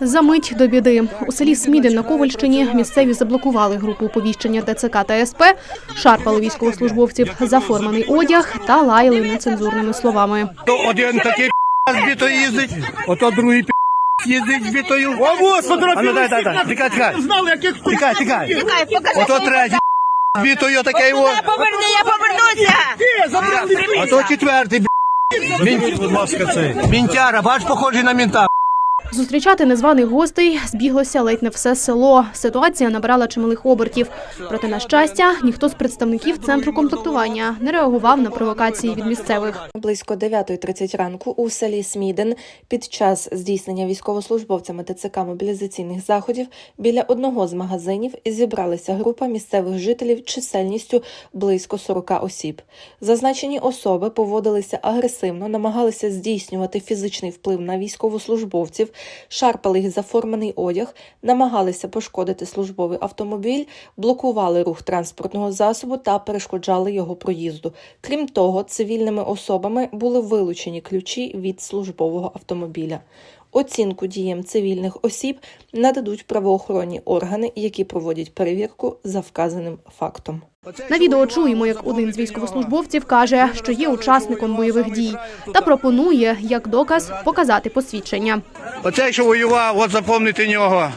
За мить до біди у селі Смідин на Ковальщині місцеві заблокували групу оповіщення ТЦК та СП, шарпали військовослужбовців за форманий одяг та лаяли нецензурними словами. Один такий з бітою їздить, ото другий їздить з бітою. А ну дай, дай, дай. Тікай, тікай. Тікай, тікай. Ото третій з бітою такий о. Я поверну, я повернуся. А то четвертий. Мінтяра, бач, похожий на мінта. Зустрічати незваних гостей збіглося ледь не все село. Ситуація набрала чималих обертів. Проте, на щастя, ніхто з представників центру комплектування не реагував на провокації від місцевих. Близько 9.30 ранку у селі Сміден під час здійснення військовослужбовцями ТЦК мобілізаційних заходів біля одного з магазинів зібралася група місцевих жителів чисельністю близько 40 осіб. Зазначені особи поводилися агресивно, намагалися здійснювати фізичний вплив на військовослужбовців, шарпали їх заформаний одяг, намагалися пошкодити службовий автомобіль, блокували рух транспортного засобу та перешкоджали його проїзду. Крім того, цивільними особами були вилучені ключі від службового автомобіля. Оцінку діям цивільних осіб нададуть правоохоронні органи, які проводять перевірку за вказаним фактом. На відео чуємо, як один з військовослужбовців каже, що є учасником бойових дій, та пропонує як доказ показати посвідчення. Оцей, що воював, от запам'ятайте нього.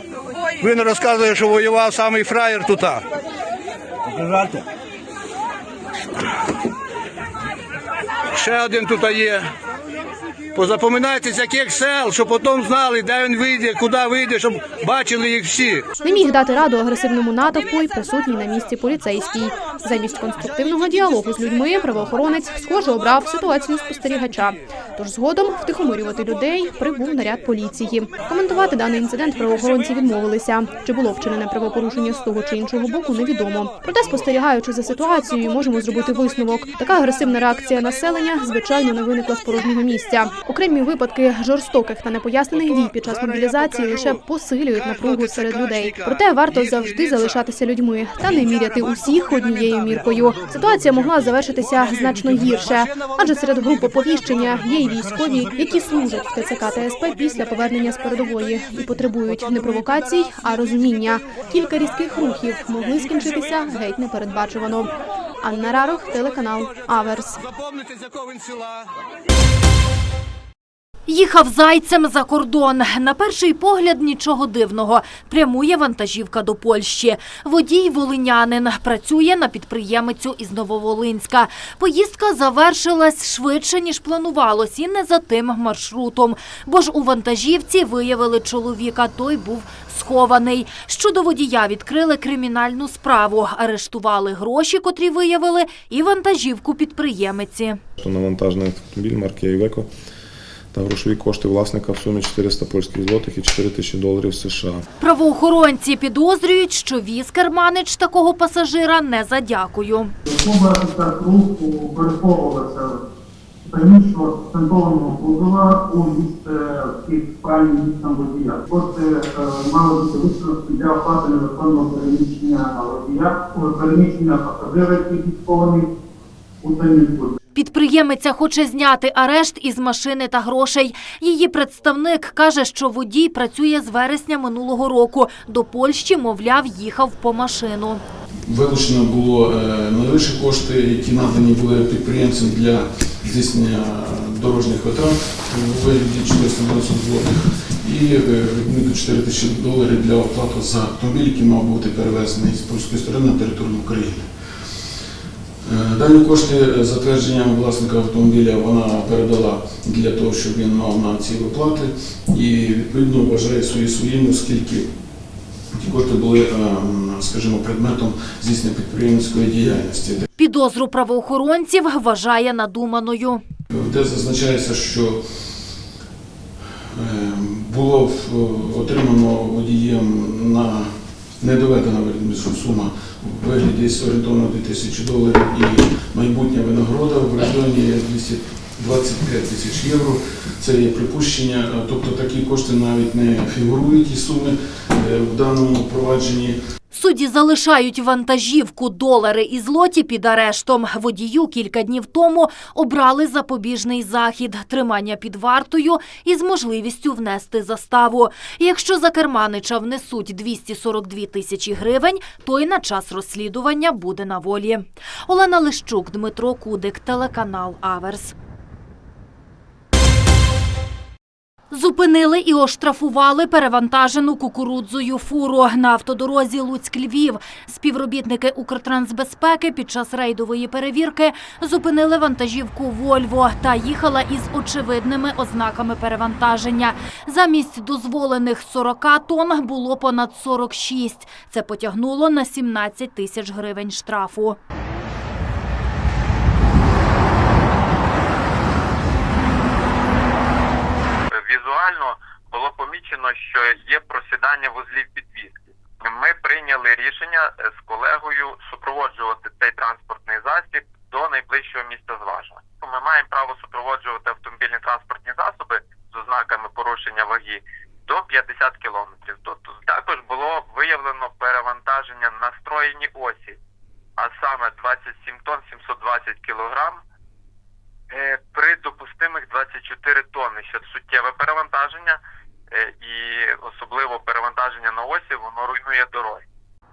Він розказує, що воював самий фраєр тут. Ще один тут є. Позапоминайте, з яких сел, щоб потім знали, де він вийде, куди вийде, щоб бачили їх всі. Не міг дати раду агресивному натовпу й присутній на місці поліцейський. Замість конструктивного діалогу з людьми правоохоронець схоже обрав ситуацію спостерігача. Тож згодом втихомирювати людей прибув наряд поліції. Коментувати даний інцидент правоохоронці відмовилися. Чи було вчинене правопорушення з того чи іншого боку, невідомо. Проте, спостерігаючи за ситуацією, можемо зробити висновок. Така агресивна реакція населення звичайно не виникла з порожнього місця. Окремі випадки жорстоких та непояснених дій під час мобілізації лише посилюють напругу серед людей. Проте варто завжди залишатися людьми та не міряти усіх однією міркою. Ситуація могла завершитися значно гірше, адже серед груп оповіщення є й військові, які служать в ТЦК та СП після повернення з передової і потребують не провокацій, а розуміння. Кілька різких рухів могли скінчитися геть непередбачувано. Анна Рарох, телеканал Аверс. Запам'ятайте, з якого він села. Їхав зайцем за кордон. На перший погляд нічого дивного. Прямує вантажівка до Польщі. Водій волинянин працює на підприємицю із Нововолинська. Поїздка завершилась швидше ніж планувалось, і не за тим маршрутом. Бо ж у вантажівці виявили чоловіка. Той був схований. Щодо водія відкрили кримінальну справу. Арештували гроші, котрі виявили, і вантажівку підприємиці. Що навантажений автомобіль марки Айвеко та грошові кошти власника в сумі 400 польських злотих і 4 тисячі доларів США. Правоохоронці підозрюють, що віз керманич такого пасажира не за дякую. Переховувалася приміщення центрованого кузова у місце під спальним місцем водія. Кошти мали бути використані для оплати незаконного переміщення водія, переміщення пасажира, який відкований у цей місце. Підприємиця хоче зняти арешт із машини та грошей. Її представник каже, що водій працює з вересня минулого року. До Польщі, мовляв, їхав по машину. Вилучено було е, найвищі кошти, які надані були підприємцям для здійснення дорожніх витрат у вигляді 490 злотих і е, відмітно 4 тисячі доларів для оплати за автомобіль, який мав бути перевезений з польської сторони на територію України. Е, Дані кошти за твердженням власника автомобіля вона передала для того, щоб він мав на ці виплати і відповідно вважає свої своїми, оскільки ті кошти були, е, скажімо, предметом здійснення підприємницької діяльності. Підозру правоохоронців вважає надуманою. Де зазначається, що е, було отримано водієм на недоведена сума в вигляді орієнтовно 2000 доларів і майбутня винагорода в районі 225 тисяч євро. Це є припущення, тобто такі кошти навіть не фігурують і суми. В даному провадженні Судді залишають вантажівку, долари і злоті під арештом. Водію кілька днів тому обрали запобіжний захід – тримання під вартою із можливістю внести заставу. Якщо за керманича внесуть 242 тисячі гривень, то й на час розслідування буде на волі. Олена Лищук, Дмитро Кудик, телеканал Аверс. Зупинили і оштрафували перевантажену кукурудзою фуру на автодорозі Луцьк-Львів. Співробітники Укртрансбезпеки під час рейдової перевірки зупинили вантажівку «Вольво» та їхала із очевидними ознаками перевантаження. Замість дозволених 40 тонн було понад 46. Це потягнуло на 17 тисяч гривень штрафу. Було помічено, що є просідання вузлів підвіски. Ми прийняли рішення е, з колегою супроводжувати цей транспортний засіб до найближчого місця зважування. Ми маємо право супроводжувати автомобільні транспортні засоби з ознаками порушення ваги до 50 кілометрів. Тобто також було виявлено перевантаження на строєній осі, а саме 27 тонн 720 кілограм Е, при допустимих 24 тонни, що суттєве перевантаження, і особливо перевантаження на осі, воно руйнує дороги.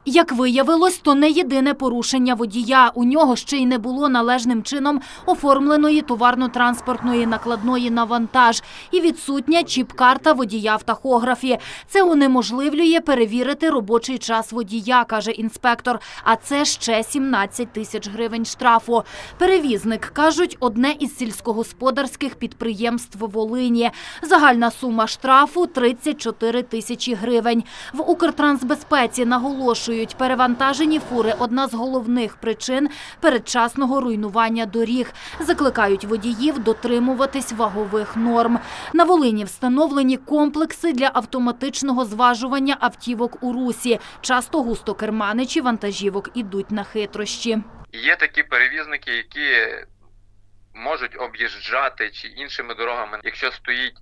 Як виявилось, то не єдине порушення водія. У нього ще й не було належним чином оформленої товарно-транспортної накладної на вантаж і відсутня чіп-карта водія в тахографі. Це унеможливлює перевірити робочий час водія, каже інспектор. А це ще 17 тисяч гривень штрафу. Перевізник, кажуть, одне із сільськогосподарських підприємств Волині. Загальна сума штрафу – 34 тисячі гривень. В Укртрансбезпеці наголошують, перевантажені фури – одна з головних причин передчасного руйнування доріг. Закликають водіїв дотримуватись вагових норм. На Волині встановлені комплекси для автоматичного зважування автівок у русі. Часто густо керманичі вантажівок ідуть на хитрощі. Є такі перевізники, які можуть об'їжджати чи іншими дорогами, якщо стоїть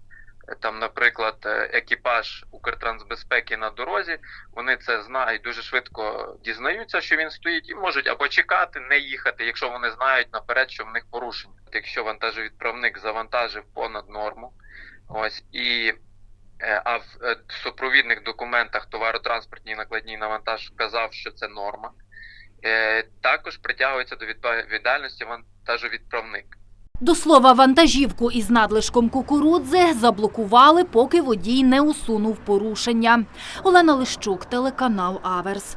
там, наприклад, е, екіпаж Укртрансбезпеки на дорозі, вони це знають дуже швидко дізнаються, що він стоїть, і можуть або чекати, не їхати, якщо вони знають наперед, що в них порушення. Якщо вантажовідправник завантажив понад норму, ось і е, а в е, супровідних документах товаротранспортній накладній на вантаж вказав, що це норма. Також притягується до відповідальності вантажовідправник. До слова, вантажівку із надлишком кукурудзи заблокували, поки водій не усунув порушення. Олена Лищук, телеканал Аверс.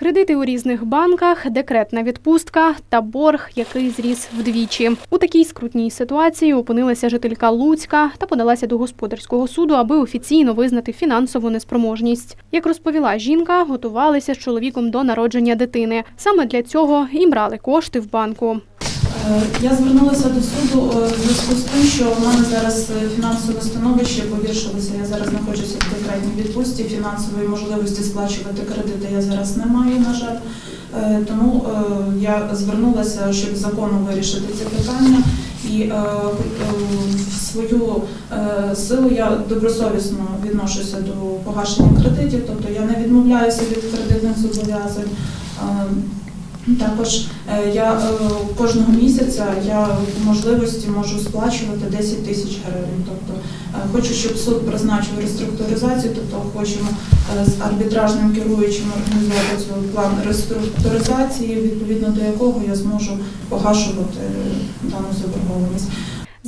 Кредити у різних банках, декретна відпустка та борг, який зріс вдвічі. У такій скрутній ситуації опинилася жителька Луцька та подалася до господарського суду, аби офіційно визнати фінансову неспроможність. Як розповіла жінка, готувалися з чоловіком до народження дитини. Саме для цього і брали кошти в банку. Е, Я звернулася до суду е, в зв'язку з тим, що в мене зараз е, фінансове становище погіршилося. Я зараз знаходжуся в декретній відпустці. Фінансової можливості сплачувати кредити я зараз не маю, на жаль. Тому я звернулася, щоб законом вирішити це питання. І в свою силу я добросовісно відношуся до погашення кредитів, тобто я не відмовляюся від кредитних зобов'язань. Також е, я е, кожного місяця я по можливості можу сплачувати 10 тисяч гривень. Тобто е, хочу, щоб суд призначив реструктуризацію, тобто хочемо з арбітражним керуючим організувати план реструктуризації, відповідно до якого я зможу погашувати дану заборгованість.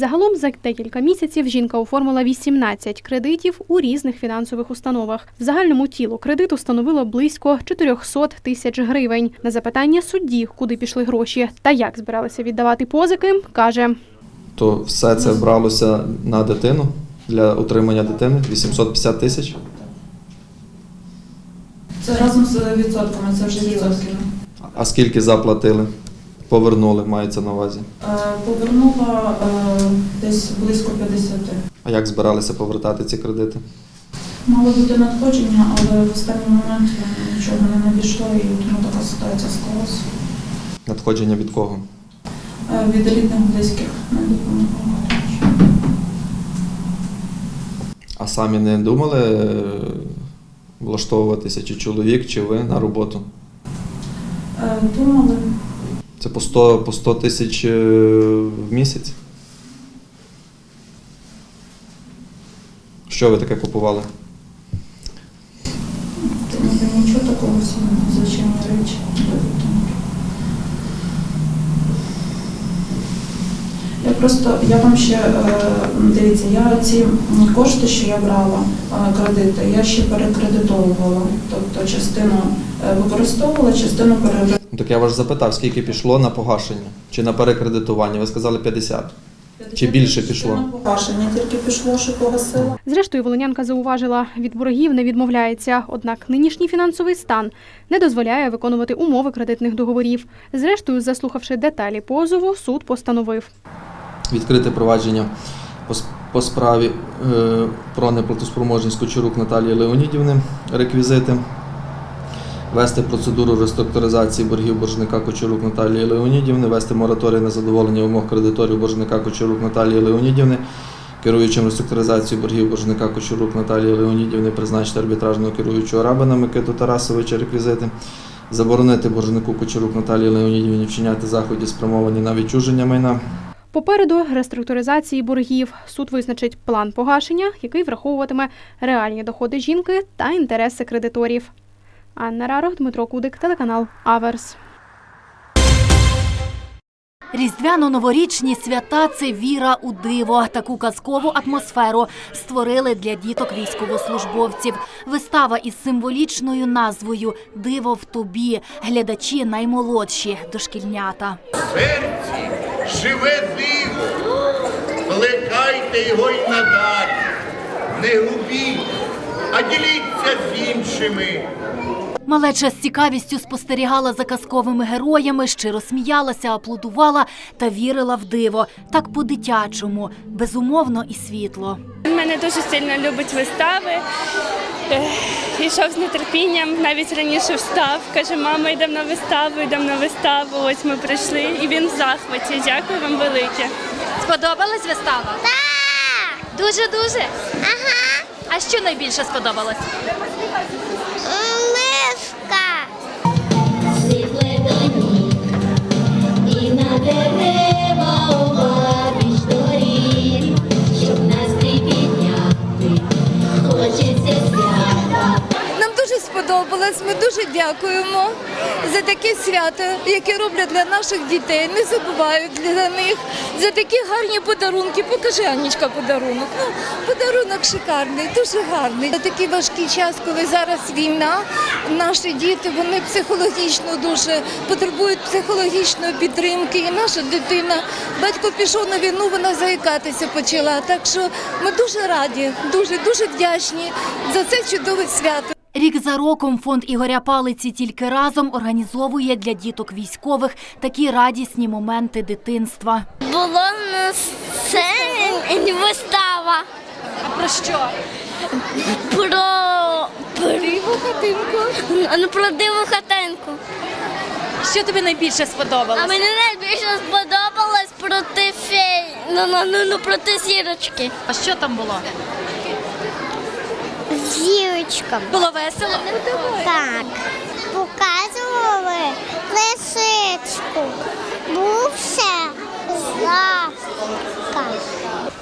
Загалом за декілька місяців жінка оформила 18 кредитів у різних фінансових установах. В загальному тіло кредиту становило близько 400 тисяч гривень. На запитання судді, куди пішли гроші та як збиралися віддавати позики, каже. То все це бралося на дитину для утримання дитини 850 тисяч. Це разом з відсотками, це вже відсотки. А скільки заплатили? Повернули, мається на увазі. Е, Повернула е, десь близько 50. А як збиралися повертати ці кредити? Мало бути надходження, але в останній момент нічого не надійшло і тому така ситуація склалася. Надходження від кого? Е, Від рідних близьких не допомогла. А самі не думали влаштовуватися, чи чоловік, чи ви на роботу? Думали, Це по 100, по 100 тисяч е, в місяць? Що ви таке купували? та нічого такого всі звичайні речі. Я просто, я вам ще, е, дивіться, я ці кошти, що я брала, е, кредити, я ще перекредитовувала. Тобто частину використовувала, частину перекредитовувала. Ну, Так я вас запитав, скільки пішло на погашення чи на перекредитування? Ви сказали 50. Чи більше пішло? Погашення тільки пішло, що погасила. Зрештою, волинянка зауважила, від боргів не відмовляється. Однак нинішній фінансовий стан не дозволяє виконувати умови кредитних договорів. Зрештою, заслухавши деталі позову, суд постановив. Відкрите провадження по, по справі е, про неплатоспроможність Кочурук Наталії Леонідівни, реквізити. Вести процедуру реструктуризації боргів боржника Кочурук Наталії Леонідівни, вести мораторій на задоволення вимог кредиторів боржника Кочурук Наталії Леонідівни, керуючим реструктуризацією боргів боржника Кочурук Наталії Леонідівни, призначити арбітражного керуючого рабина Микиту Тарасовича реквізити, заборонити боржнику Кочурук Наталії Леонідівні вчиняти заходи, спрямовані на відчуження майна. Попереду реструктуризації боргів суд визначить план погашення, який враховуватиме реальні доходи жінки та інтереси кредиторів. Анна Рарох, Дмитро Кудик, телеканал Аверс. Різдвяно-новорічні свята це віра у диво. Таку казкову атмосферу створили для діток військовослужбовців. Вистава із символічною назвою Диво в тобі. Глядачі наймолодші дошкільнята. серці живе диво, плекайте його й надалі, не губіть, а діліться з іншими. Малеча з цікавістю спостерігала за казковими героями, щиро сміялася, аплодувала та вірила в диво. Так по-дитячому, безумовно і світло. Він мене дуже сильно любить вистави. Йшов з нетерпінням, навіть раніше встав. Каже, мама, йдемо на виставу, йдемо на виставу. Ось ми прийшли, і він в захваті. Дякую вам велике. Сподобалась вистава? Так! Дуже дуже. Ага. А що найбільше сподобалось? І сподобалось. Ми дуже дякуємо за таке свято, яке роблять для наших дітей. Не забувають для них за такі гарні подарунки. Покажи, Анічка, подарунок. Ну, подарунок шикарний, дуже гарний. За такий важкий час, коли зараз війна, наші діти вони психологічно дуже потребують психологічної підтримки. І наша дитина, батько пішов на війну, вона заїкатися почала. Так що ми дуже раді, дуже дуже вдячні за це чудове свято. Рік за роком фонд Ігоря Палиці тільки разом організовує для діток військових такі радісні моменти дитинства. Було на сцені вистава А про що? про диву хатинку. Ну, про диву хатинку. Що тобі найбільше сподобалось? А мені найбільше сподобалось проти фей. Ну, ну, ну, ну проти зірочки. А що там було? Зірочка. Було весело? Так. Показували лисичку. Бувся ласка.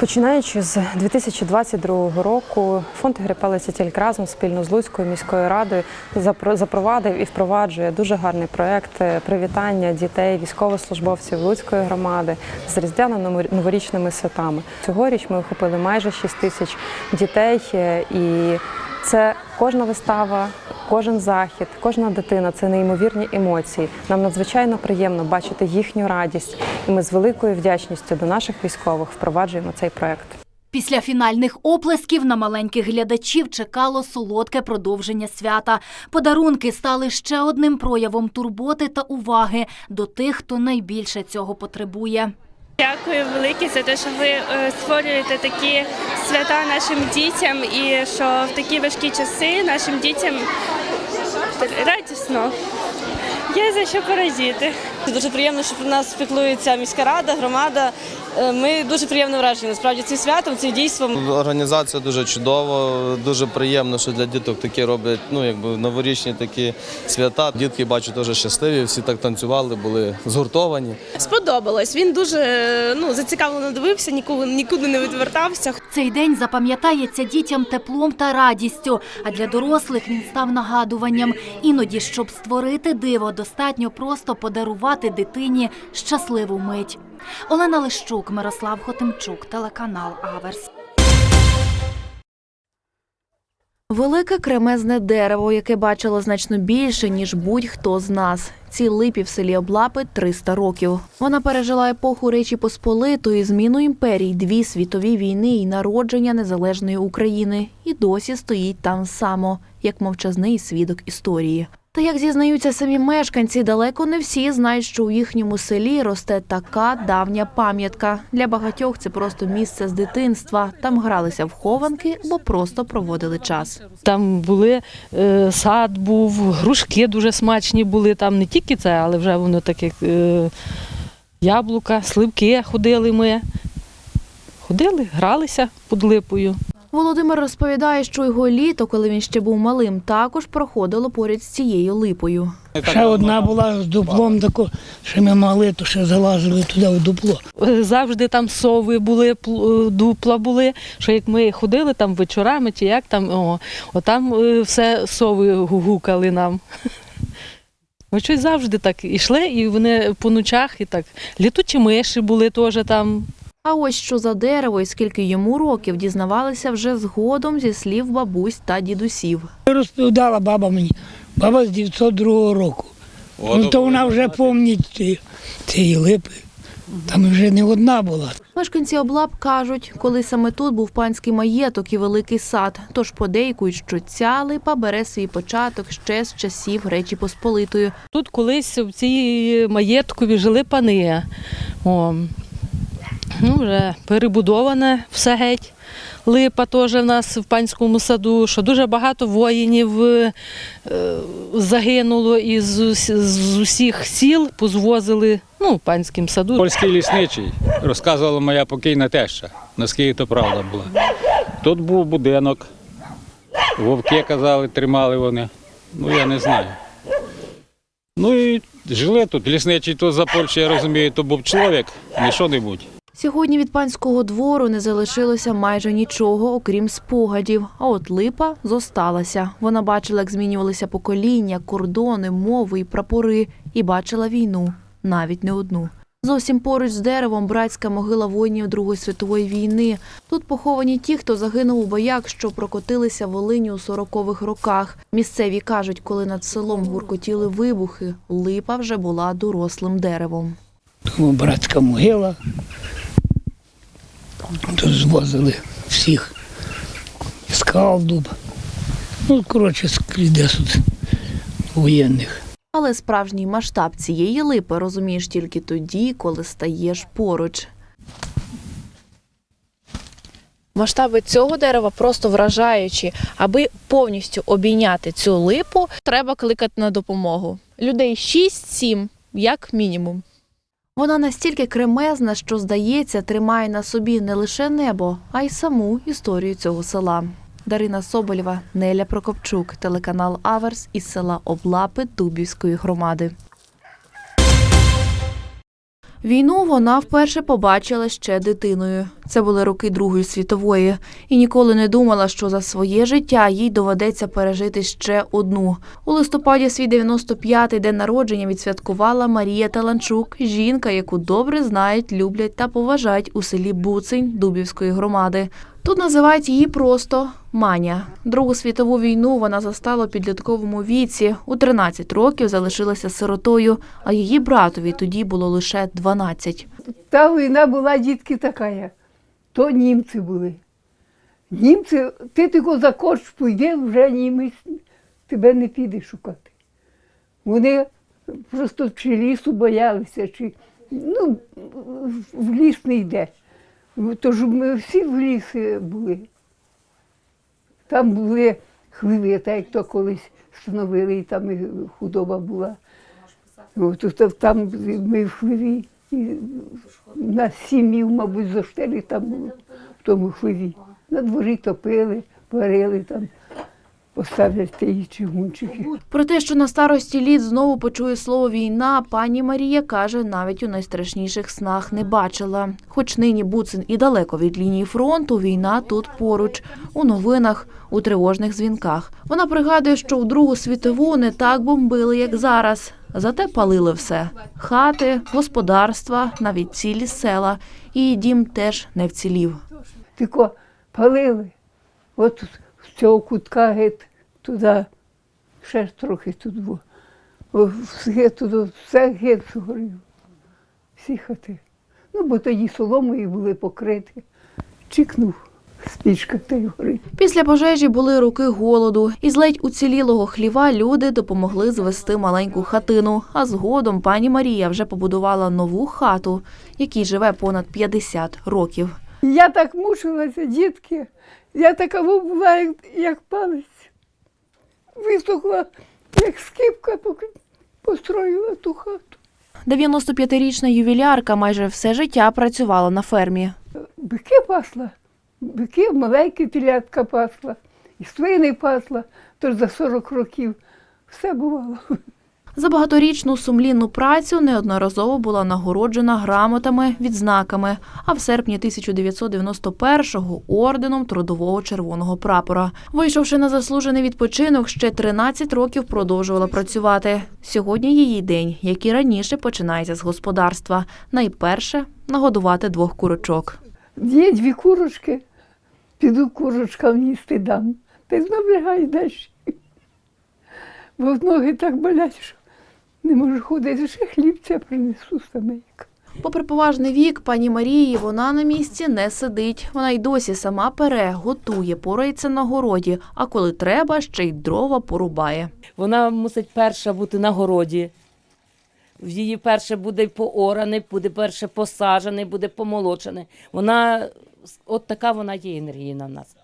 Починаючи з 2022 року, фонд «Ігоря Палиця тільки разом спільно з Луцькою міською радою запро- запровадив і впроваджує дуже гарний проект е, привітання дітей, військовослужбовців Луцької громади з різдвяно-новорічними святами. Цьогоріч ми охопили майже 6 тисяч дітей, е, і це кожна вистава, кожен захід, кожна дитина це неймовірні емоції. Нам надзвичайно приємно бачити їхню радість, і ми з великою вдячністю до наших військових впроваджуємо цей проект. Після фінальних оплесків на маленьких глядачів чекало солодке продовження свята. Подарунки стали ще одним проявом турботи та уваги до тих, хто найбільше цього потребує. Дякую велике за те, що ви е, створюєте такі свята нашим дітям і що в такі важкі часи нашим дітям радісно. Є за що порадіти. Дуже приємно, що про нас піклується міська рада, громада. Е, Ми дуже приємно вражені насправді цим святом, цим дійством. Організація дуже чудова, дуже приємно, що для діток такі роблять, ну якби новорічні такі свята. Дітки бачу теж щасливі, всі так танцювали, були згуртовані. Сподобалось. Він дуже ну зацікавлено дивився, ніколи нікуди не відвертався. Цей день запам'ятається дітям теплом та радістю, а для дорослих він став нагадуванням. Іноді, щоб створити диво, достатньо просто подарувати дитині щасливу мить. Олена Лищук, Мирослав Хотимчук, телеканал Аверс. Велике кремезне дерево, яке бачило значно більше, ніж будь-хто з нас. Цій липі в селі Облапи 300 років. Вона пережила епоху Речі Посполитої, зміну імперій, дві світові війни і народження незалежної України. І досі стоїть там само, як мовчазний свідок історії. Та як зізнаються самі мешканці, далеко не всі знають, що у їхньому селі росте така давня пам'ятка. Для багатьох це просто місце з дитинства. Там гралися в хованки або просто проводили час. Там були е, сад, був, грушки дуже смачні були. Там не тільки це, але вже воно таке е, яблука, сливки ходили ми. Ходили, гралися під липою. Володимир розповідає, що його літо, коли він ще був малим, також проходило поряд з цією липою. Ще одна була з дуплом, тако, що ми мали, то ще залазили туди в дупло. Завжди там сови були, е, дупла були. Що як ми ходили там вечорами чи як там, о, отам е, все сови гукали нам. Ось щось завжди так ішли, і вони по ночах і так. Літучі миші були теж там. А ось що за дерево і скільки йому років дізнавалися вже згодом зі слів бабусь та дідусів. Розповідала баба мені, баба з 902 року. Ну, то вона вже пам'ятає ці- цієї липи. Там вже не одна була. Мешканці облап кажуть, коли саме тут був панський маєток і великий сад, тож подейкують, що ця липа бере свій початок ще з часів Речі Посполитої. Тут колись в цій маєткові жили пани. О, ну, вже перебудоване все геть. Липа теж в нас в панському саду, що дуже багато воїнів е, загинуло і з, усіх сіл позвозили ну, в панському саду. Польський лісничий, розказувала моя покійна теща, наскільки то правда була. Тут був будинок, вовки казали, тримали вони. Ну я не знаю. Ну і жили тут. Лісничий то за Польщу, я розумію, то був чоловік, не що-небудь. Сьогодні від панського двору не залишилося майже нічого, окрім спогадів. А от липа зосталася. Вона бачила, як змінювалися покоління, кордони, мови і прапори, і бачила війну, навіть не одну. Зовсім поруч з деревом братська могила воїнів Другої світової війни. Тут поховані ті, хто загинув у боях, що прокотилися Волині у 40-х роках. Місцеві кажуть, коли над селом гуркотіли вибухи, липа вже була дорослим деревом. Братська могила. Тут звозили всіх. Скал дуб. Ну, коротше, скрізь тут воєнних. Але справжній масштаб цієї липи розумієш тільки тоді, коли стаєш поруч. Масштаби цього дерева просто вражаючі. Аби повністю обійняти цю липу, треба кликати на допомогу. Людей 6-7, як мінімум. Вона настільки кремезна, що, здається, тримає на собі не лише небо, а й саму історію цього села. Дарина Соболєва, Неля Прокопчук, телеканал Аверс із села Облапи Дубівської громади. Війну вона вперше побачила ще дитиною. Це були роки Другої світової, і ніколи не думала, що за своє життя їй доведеться пережити ще одну. У листопаді свій 95-й день народження відсвяткувала Марія Таланчук, жінка, яку добре знають, люблять та поважають у селі Буцень Дубівської громади. Тут називають її просто Маня. Другу світову війну вона застала у підлітковому віці. У 13 років залишилася сиротою, а її братові тоді було лише 12. Та війна була дітки така, то німці були. Німці, ти тільки за корч пойди, вже німець тебе не піде шукати. Вони просто чи лісу боялися, чи ну, в ліс не йде. Тож ми всі в лісі були. Там були хливи, так як то колись встановили, і там і худоба була. От, там ми в хливі. І на сім'їв, мабуть, зо штелі там було, в тому хливі. На дворі топили, варили там, поставлять ті чигунчики. Про те, що на старості літ знову почує слово війна, пані Марія каже, навіть у найстрашніших снах не бачила. Хоч нині Буцин і далеко від лінії фронту, війна тут поруч, у новинах, у тривожних дзвінках. Вона пригадує, що у Другу світову не так бомбили, як зараз. Зате палили все: хати, господарства, навіть цілі села. Її дім теж не вцілів. Тільки палили. От з цього кутка геть туди, ще трохи тут було. Геть туди, все геть згоріло. Всі хати. Ну, бо тоді соломою були покриті. Чикнув спічка та й горить. Після пожежі були роки голоду. Із ледь уцілілого хліва люди допомогли звести маленьку хатину. А згодом пані Марія вже побудувала нову хату, якій живе понад 50 років. Я так мучилася, дітки. Я така була, як, як палець. Висохла, як скипка, поки построїла ту хату. 95-річна ювілярка майже все життя працювала на фермі. Бики пасла, бики, маленькі телятка пасла, і свини пасла, тож за 40 років все бувало. За багаторічну сумлінну працю неодноразово була нагороджена грамотами, відзнаками, а в серпні 1991-го орденом Трудового червоного прапора. Вийшовши на заслужений відпочинок, ще 13 років продовжувала працювати. Сьогодні її день, як і раніше, починається з господарства. Найперше нагодувати двох курочок. Є дві курочки, піду курочкам їсти дам. Й знов лягай далі. Бо ноги так болять, що не можу ходити. Ще хлібця принесу саме. як. Попри поважний вік, пані Марії, вона на місці не сидить. Вона й досі сама пере, готує, порається на городі, а коли треба, ще й дрова порубає. Вона мусить перша бути на городі. В її перше буде поораний, буде перше посаджений, буде помолочений. Вона от така вона є енергійна в нас.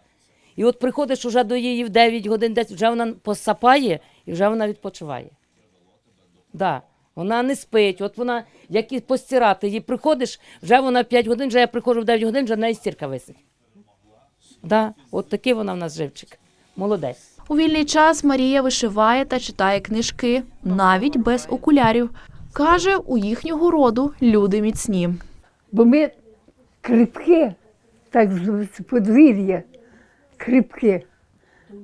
І от приходиш уже до її в 9 годин, 10, вже вона посапає і вже вона відпочиває. Да. Вона не спить, от вона, як і постирати, їй приходиш, вже вона 5 годин, вже я приходжу в 9 годин, вже в неї стірка висить. Да. От такий вона в нас живчик. Молодець. У вільний час Марія вишиває та читає книжки, навіть без окулярів. Каже, у їхнього роду люди міцні. Бо ми кріпке, так з подвір'я, кріпке.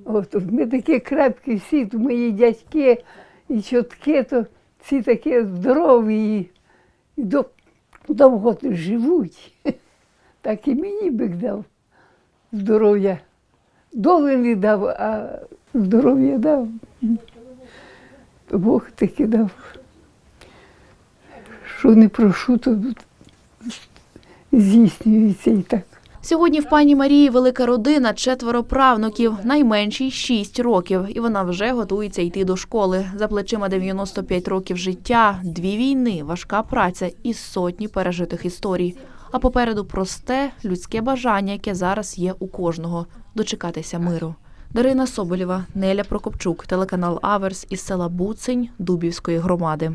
От, ми такі крепкі всі, то мої дядьки і чотки, то всі такі здорові і довго живуть. Так і мені бик дав здоров'я. Доли не дав, а здоров'я дав. Бог таки дав. Що не прошу, то здійснюється і так. Сьогодні в пані Марії велика родина, четверо правнуків, найменшій 6 років, і вона вже готується йти до школи. За плечима 95 років життя, дві війни, важка праця і сотні пережитих історій. А попереду просте людське бажання, яке зараз є у кожного дочекатися миру. Дарина Соболєва, Неля Прокопчук, телеканал Аверс із села Буцень Дубівської громади.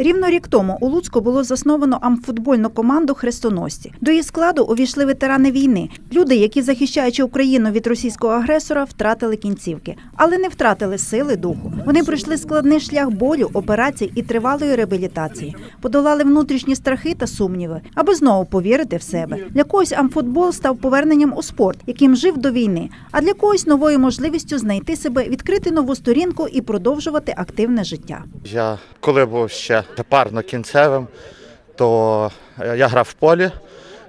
Рівно рік тому у Луцьку було засновано амфутбольну команду Хрестоносці. До її складу увійшли ветерани війни, люди, які, захищаючи Україну від російського агресора, втратили кінцівки, але не втратили сили духу. Вони пройшли складний шлях болю, операцій і тривалої реабілітації, подолали внутрішні страхи та сумніви, аби знову повірити в себе. Для когось амфутбол став поверненням у спорт, яким жив до війни, а для когось новою можливістю знайти себе, відкрити нову сторінку і продовжувати активне життя. Я коли був ще парно кінцевим, то я грав в полі,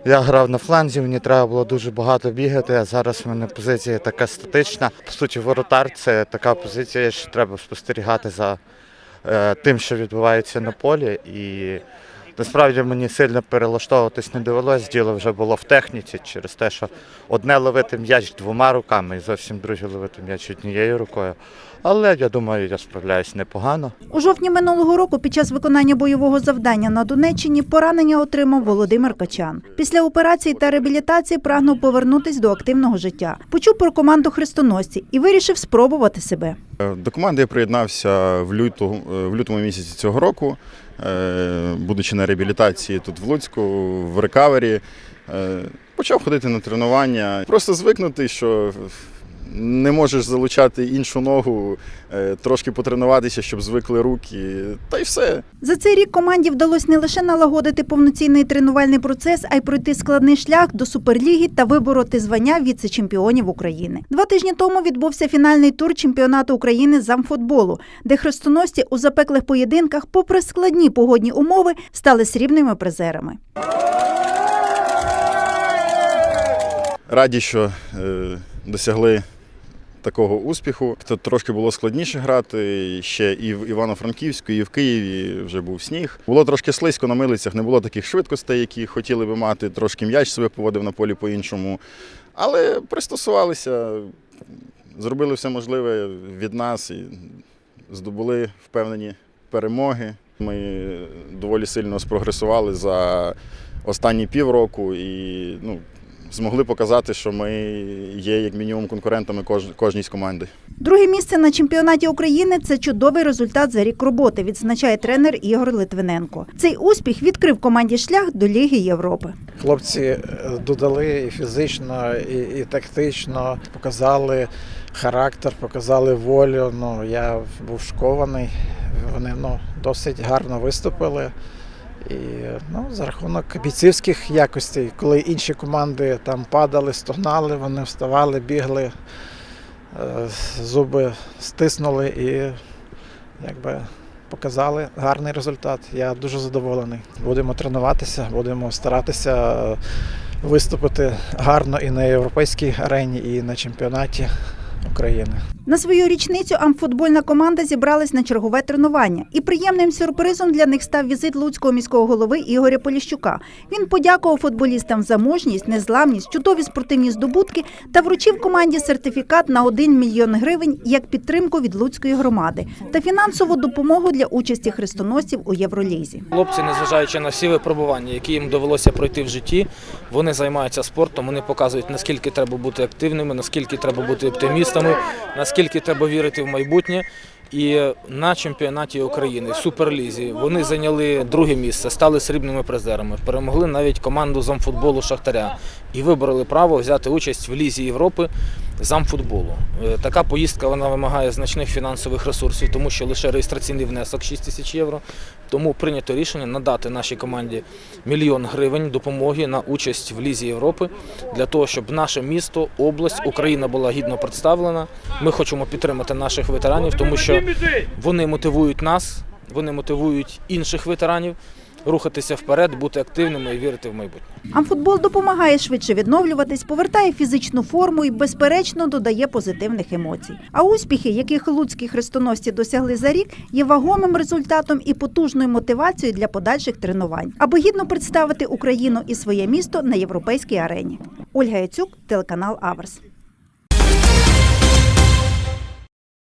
я грав на фланзі, мені треба було дуже багато бігати, а зараз в мене позиція така статична. По суті, воротар це така позиція, що треба спостерігати за е, тим, що відбувається на полі. І Насправді мені сильно перелаштовуватись не довелось, діло вже було в техніці через те, що одне ловити м'яч двома руками і зовсім друге ловити м'яч однією рукою. Але я думаю, я справляюсь непогано. У жовтні минулого року під час виконання бойового завдання на Донеччині поранення отримав Володимир Качан. Після операції та реабілітації прагнув повернутись до активного життя. Почув про команду хрестоносці і вирішив спробувати себе. Е, До команди я приєднався в лютому, в лютому місяці цього року, е, будучи на реабілітації тут в Луцьку, в рекавері. Е, Почав ходити на тренування. Просто звикнути, що не можеш залучати іншу ногу, е, трошки потренуватися, щоб звикли руки, та й все. За цей рік команді вдалося не лише налагодити повноцінний тренувальний процес, а й пройти складний шлях до суперліги та вибороти звання віце-чемпіонів України. Два тижні тому відбувся фінальний тур чемпіонату України з амфутболу, де хрестоносці у запеклих поєдинках, попри складні погодні умови, стали срібними призерами. Раді, що е, досягли такого успіху. Тут трошки було складніше грати. Ще і в Івано-Франківську, і в Києві вже був сніг. Було трошки слизько на милицях, не було таких швидкостей, які хотіли би мати. Трошки м'яч себе поводив на полі по-іншому. Але пристосувалися, зробили все можливе від нас і здобули впевнені перемоги. Ми доволі сильно спрогресували за останні півроку і ну, змогли показати, що ми є як мінімум конкурентами кож, кожній з команди. Друге місце на чемпіонаті України це чудовий результат за рік роботи, відзначає тренер Ігор Литвиненко. Цей успіх відкрив команді шлях до Ліги Європи. Хлопці е, додали і фізично, і, і тактично, показали характер, показали волю. Ну, я був шокований. Вони ну, досить гарно виступили. І ну, за рахунок бійцівських якостей, коли інші команди там падали, стогнали, вони вставали, бігли, е, зуби стиснули і якби показали гарний результат. Я дуже задоволений. Будемо тренуватися, будемо старатися виступити гарно і на європейській арені, і на чемпіонаті України. На свою річницю амфутбольна команда зібралась на чергове тренування. І приємним сюрпризом для них став візит луцького міського голови Ігоря Поліщука. Він подякував футболістам за мужність, незламність, чудові спортивні здобутки та вручив команді сертифікат на 1 мільйон гривень як підтримку від луцької громади та фінансову допомогу для участі хрестоносців у Євролізі. Хлопці, незважаючи на всі випробування, які їм довелося пройти в житті, вони займаються спортом, вони показують, наскільки треба бути активними, наскільки треба бути оптимістами, наскільки треба вірити в майбутнє. І на чемпіонаті України в Суперлізі вони зайняли друге місце, стали срібними призерами, перемогли навіть команду замфутболу Шахтаря і вибороли право взяти участь в Лізі Європи замфутболу. Е, Така поїздка вона вимагає значних фінансових ресурсів, тому що лише реєстраційний внесок 6 тисяч євро. Тому прийнято рішення надати нашій команді мільйон гривень допомоги на участь в Лізі Європи для того, щоб наше місто, область, Україна була гідно представлена. Ми хочемо підтримати наших ветеранів, тому що вони мотивують нас, вони мотивують інших ветеранів рухатися вперед, бути активними і вірити в майбутнє. Амфутбол допомагає швидше відновлюватись, повертає фізичну форму і, безперечно, додає позитивних емоцій. А успіхи, яких луцькі хрестоносці досягли за рік, є вагомим результатом і потужною мотивацією для подальших тренувань, аби гідно представити Україну і своє місто на європейській арені. Ольга Яцюк, телеканал Аверс.